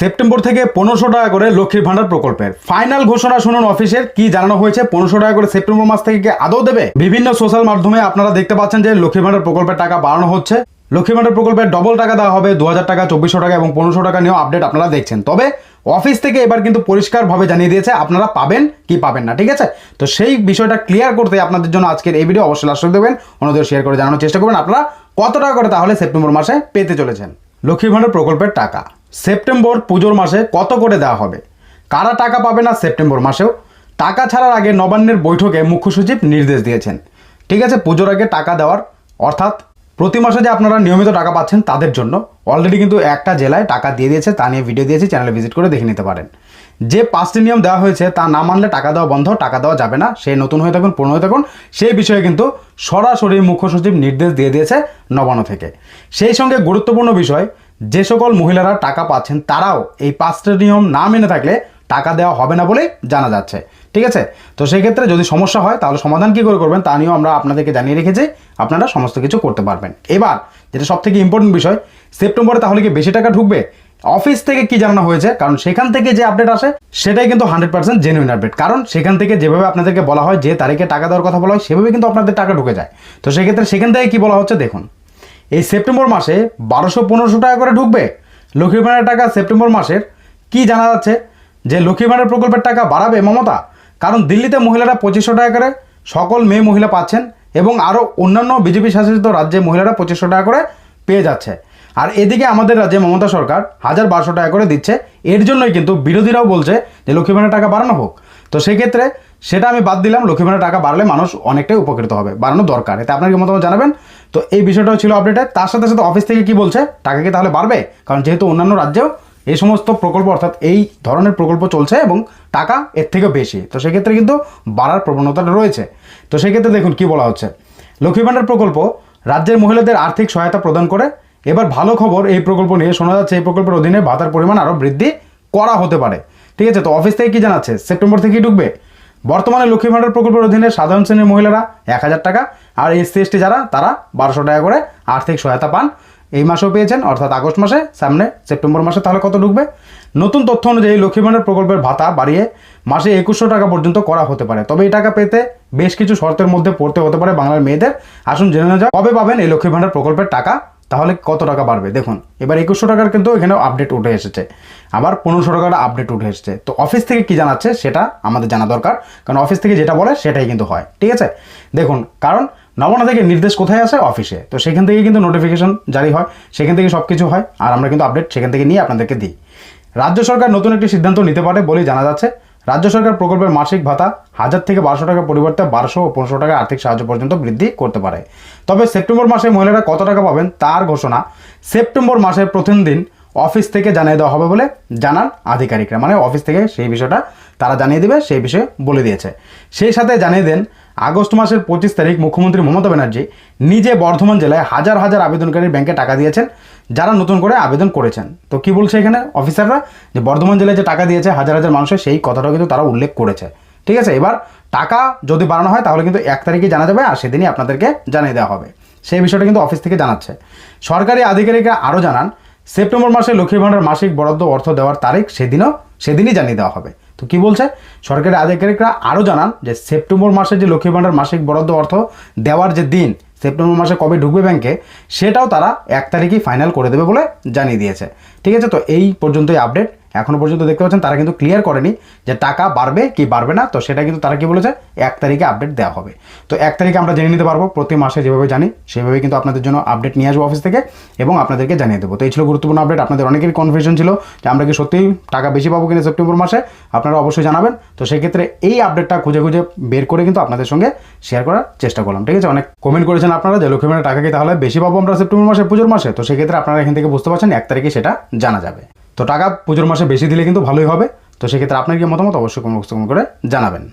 September থেকে পনেরোশো টাকা করে লক্ষ্মীর ভান্ডার প্রকল্পের ফাইনাল ঘোষণা শুনুন অফিসের। কি জানানো হয়েছে? পনেরোশো টাকা করে সেপ্টেম্বর মাস থেকে আদৌ দেবে? বিভিন্ন সোশ্যাল মাধ্যমে আপনারা দেখতে পাচ্ছেন যে লক্ষ্মীর ভান্ডার প্রকল্পের টাকা বাড়ানো হচ্ছে। লক্ষ্মী ভান্ডার প্রকল্পের ডবল টাকা দেওয়া হবে দু হাজার টাকা, চব্বিশশো টাকা এবং পনেরোশো টাকা নিয়েও আপডেট আপনারা দেখছেন। তবে অফিস থেকে এবার কিন্তু পরিষ্কারভাবে জানিয়ে দিয়েছে, আপনারা পাবেন কি পাবেন না, ঠিক আছে? তো সেই বিষয়টা ক্লিয়ার করতে আপনাদের জন্য আজকের এই ভিডিও অবশ্যই লাস্ট দেবেন অন্যদের শেয়ার করে জানানোর চেষ্টা করবেন। আপনারা কত টাকা করে তাহলে সেপ্টেম্বর মাসে পেতে চলেছেন? লক্ষ্মী ভান্ডার প্রকল্পের টাকা। সেপ্টেম্বর পুজোর মাসে কত করে দেওয়া হবে? কারা টাকা পাবে না সেপ্টেম্বর মাসেও? টাকা ছাড়ার আগে নবান্নের বৈঠকে মুখ্য সচিব নির্দেশ দিয়েছেন। ঠিক আছে, পুজোর আগে টাকা দেওয়ার। অর্থাৎ প্রতি মাসে যে আপনারা নিয়মিত টাকা পাচ্ছেন তাদের জন্য অলরেডি কিন্তু একটা জেলায় টাকা দিয়ে দিয়েছে, তা নিয়ে ভিডিও দিয়েছি চ্যানেলে ভিজিট করে দেখে নিতে পারেন। যে পাঁচটি নিয়ম দেওয়া হয়েছে, তা না মানলে টাকা দেওয়া বন্ধ, টাকা দেওয়া যাবে না। সে নতুন হয়ে থাকুন, পুরনো হয়ে থাকুন, সেই বিষয়ে কিন্তু সরাসরি মুখ্য সচিব নির্দেশ দিয়ে দিয়েছে নবান্ন থেকে। সেই সঙ্গে গুরুত্বপূর্ণ বিষয় যে সকল মহিলারা টাকা পাচ্ছেন তারাও এই পাঁচটা নিয়ম না মেনে থাকলে টাকা দেওয়া হবে না বলেই জানা যাচ্ছে। ঠিক আছে? তো সেই ক্ষেত্রে যদি সমস্যা হয়, তাহলে সমাধান কী করে করবেন তা নিয়েও আমরা আপনাদেরকে জানিয়ে রেখেছি। আপনারা সমস্ত কিছু করতে পারবেন। এবার যেটা সব থেকে ইম্পর্টেন্ট বিষয়, সেপ্টেম্বরে তাহলে কি বেশি টাকা ঢুকবে? অফিস থেকে কি জানানো হয়েছে? কারণ সেখান থেকে যে আপডেট আসে, সেটাই কিন্তু হান্ড্রেড পার্সেন্ট জেনুইন আপডেট কারণ সেখান থেকে যেভাবে আপনাদেরকে বলা হয়, যে তারিখে টাকা দেওয়ার কথা বলা হয়, সেভাবে কিন্তু আপনাদের টাকা ঢুকে যায়। তো সেক্ষেত্রে সেখান থেকে কি বলা হচ্ছে, দেখুন। এই সেপ্টেম্বর মাসে বারোশো পনেরোশো টাকা করে ঢুকবে লক্ষ্মী ভাণ্ডারের টাকা সেপ্টেম্বর মাসের। কি জানা যাচ্ছে? যে লক্ষ্মী ভাণ্ডার প্রকল্পের টাকা বাড়াবে মমতা? কারণ দিল্লিতে মহিলারা পঁচিশশো টাকা করে সকল মেয়ে মহিলা পাচ্ছেন এবং আরও অন্যান্য বিজেপি শাসিত রাজ্যে মহিলারা পঁচিশশো টাকা করে পেয়ে যাচ্ছে। আর এদিকে আমাদের রাজ্যে মমতা সরকার হাজার বারোশো টাকা করে দিচ্ছে। এর জন্যই কিন্তু বিরোধীরাও বলছে যে লক্ষ্মী ভাণ্ডার টাকা বাড়ানো হোক। তো সেক্ষেত্রে সেটা আমি বাদ দিলাম লক্ষ্মী ভাণ্ডার টাকা বাড়লে মানুষ অনেকটাই উপকৃত হবে বাড়ানো দরকার। এতে আপনার কি মতামত জানাবেন? তো এই বিষয়টাও ছিল আপডেটে তার সাথে সাথে অফিস থেকে কি বলছে? টাকা কি তাহলে বাড়বে? কারণ যেহেতু অন্যান্য রাজ্যেও এই সমস্ত প্রকল্প, অর্থাৎ এই ধরনের প্রকল্প চলছে এবং টাকা এর থেকেও বেশি। তো সেক্ষেত্রে কিন্তু বাড়ার প্রবণতাটা রয়েছে। তো সেক্ষেত্রে দেখুন কি বলা হচ্ছে। লক্ষ্মী ভাণ্ডার প্রকল্প রাজ্যের মহিলাদের আর্থিক সহায়তা প্রদান করে। এবার ভালো খবর, এই প্রকল্প নিয়ে শোনা যাচ্ছে, এই প্রকল্পের অধীনে ভাতার পরিমাণ আরও বৃদ্ধি করা হতে পারে। ঠিক আছে, তো অফিস থেকে কি জানাচ্ছে? সেপ্টেম্বর থেকেই ঢুকবে? বর্তমানে লক্ষ্মী ভাণ্ডার প্রকল্পের অধীনে সাধারণ শ্রেণির মহিলারা এক হাজার টাকা আর এসসি, এসটি যারা, তারা বারোশো টাকা করে আর্থিক সহায়তা পান। এই মাসেও পেয়েছেন, অর্থাৎ আগস্ট মাসে, সামনে সেপ্টেম্বর মাসে তাহলে কত ঢুকবে? নতুন তথ্য অনুযায়ী লক্ষ্মী ভাণ্ডার প্রকল্পের ভাতা বাড়িয়ে মাসে একুশশো টাকা পর্যন্ত করা হতে পারে। তবে এই টাকা পেতে বেশ কিছু শর্তের মধ্যে পড়তে হতে পারে বাংলার মেয়েদের। আসুন জেনে নেওয়া যাক, কবে পাবেন এই লক্ষ্মী ভাণ্ডার প্রকল্পের টাকা? তাহলে কত টাকা বাড়বে? দেখুন, এবার একুশশো টাকার কিন্তু এখানে আপডেট উঠে এসেছে। আবার পনেরোশো টাকার আপডেট উঠে এসেছে। তো অফিস থেকে কি জানাচ্ছে সেটা আমাদের জানা দরকার, কারণ অফিস থেকে যেটা বলে সেটাই কিন্তু হয়, ঠিক আছে? দেখুন, কারণ নবনা থেকে নির্দেশ কোথায় আসে? অফিসে তো সেখান থেকে কিন্তু নোটিফিকেশন জারি হয়, সেখান থেকে সব কিছু হয়, আর আমরা কিন্তু আপডেট সেখান থেকে নিয়ে আপনাদেরকে দিই। রাজ্য সরকার নতুন একটি সিদ্ধান্ত নিতে পারে বলেই জানা যাচ্ছে। রাজ্য সরকার প্রকল্পের মাসিক ভাতা হাজার থেকে বারোশো টাকার পরিবর্তে বারোশো ও পনেরোশো টাকা আর্থিক সাহায্য পর্যন্ত বৃদ্ধি করতে পারে। তবে সেপ্টেম্বর মাসে মহিলারা কত টাকা পাবেন তার ঘোষণা সেপ্টেম্বর মাসের প্রথম দিন অফিস থেকে জানিয়ে দেওয়া হবে বলে জানান আধিকারিকরা। মানে অফিস থেকে সেই বিষয়টা তারা জানিয়ে দেবে, সেই বিষয়ে বলে দিয়েছে। সেই সাথে জানিয়ে দেন আগস্ট মাসের পঁচিশ তারিখ মুখ্যমন্ত্রী মমতা ব্যানার্জি নিজে বর্ধমান জেলায় হাজার হাজার আবেদনকারীর ব্যাংকে টাকা দিয়েছেন, যারা নতুন করে আবেদন করেছেন। তো কি বলছে এখানে অফিসাররা? যে বর্ধমান জেলায় যে টাকা দিয়েছে হাজার হাজার মানুষের, সেই কথাটাও কিন্তু তারা উল্লেখ করেছে। ঠিক আছে, এবার টাকা যদি বাড়ানো হয়, তাহলে কিন্তু এক তারিখে জানা যাবে আর সেদিনই আপনাদেরকে জানিয়ে দেওয়া হবে। সেই বিষয়টা কিন্তু অফিস থেকে জানাচ্ছে। সরকারি আধিকারিকরা আরও জানান, সেপ্টেম্বর মাসে লক্ষ্মী ভাণ্ডার মাসিক বরাদ্দ অর্থ দেওয়ার তারিখ সেদিনও, সেদিনই জানিয়ে দেওয়া হবে। তো কি বলছে? সরকারি আধিকারিকরা আরও জানান যে সেপ্টেম্বর মাসে যে লক্ষ্মী ভাণ্ডার মাসিক বরাদ্দ অর্থ দেওয়ার যে দিন, সেপ্টেম্বর মাসে কবে ঢুকবে ব্যাংকে, সেটাও তারা এক তারিখেই ফাইনাল করে দেবে বলে জানিয়ে দিয়েছে। ঠিক আছে, তো এই পর্যন্তই আপডেট এখনও পর্যন্ত দেখতে পাচ্ছেন, তারা কিন্তু ক্লিয়ার করেনি যে টাকা বাড়বে কি বাড়বে না। তো সেটা কিন্তু তারা কি বলেছে? এক তারিখে আপডেট দেওয়া হবে। তো এক তারিখে আমরা জেনে নিতে পারব, প্রতি মাসে যেভাবে জানি সেভাবে কিন্তু আপনাদের জন্য আপডেট নিয়ে আসব অফিস থেকে এবং আপনাদেরকে জানিয়ে দেবো। তো এই ছিল গুরুত্বপূর্ণ আপডেট আপনাদের অনেকেরই কনফিউশন ছিল যে আমরা কি সত্যিই টাকা বেশি পাবো কিনা সেপ্টেম্বর মাসে। আপনারা অবশ্যই জানাবেন। তো সেক্ষেত্রে এই আপডেটটা খুঁজে খুঁজে বের করে কিন্তু আপনাদের সঙ্গে শেয়ার করার চেষ্টা করলাম, ঠিক আছে? অনেক কমেন্ট করেছেন আপনারা যে লক্ষ্মী টাকা কি তাহলে বেশি পাবো আমরা সেপ্টেম্বর মাসে, পুজোর মাসে? তো সেক্ষেত্রে আপনারা এখান থেকে বুঝতে পারছেন, এক তারিখে সেটা জানা যাবে। তো টাকা পুজোর মাসে বেশি দিলে কিন্তু ভালোই হবে। তো সেক্ষেত্রে আপনার কি মতামত? অবশ্যই কমেন্ট করে জানাবেন।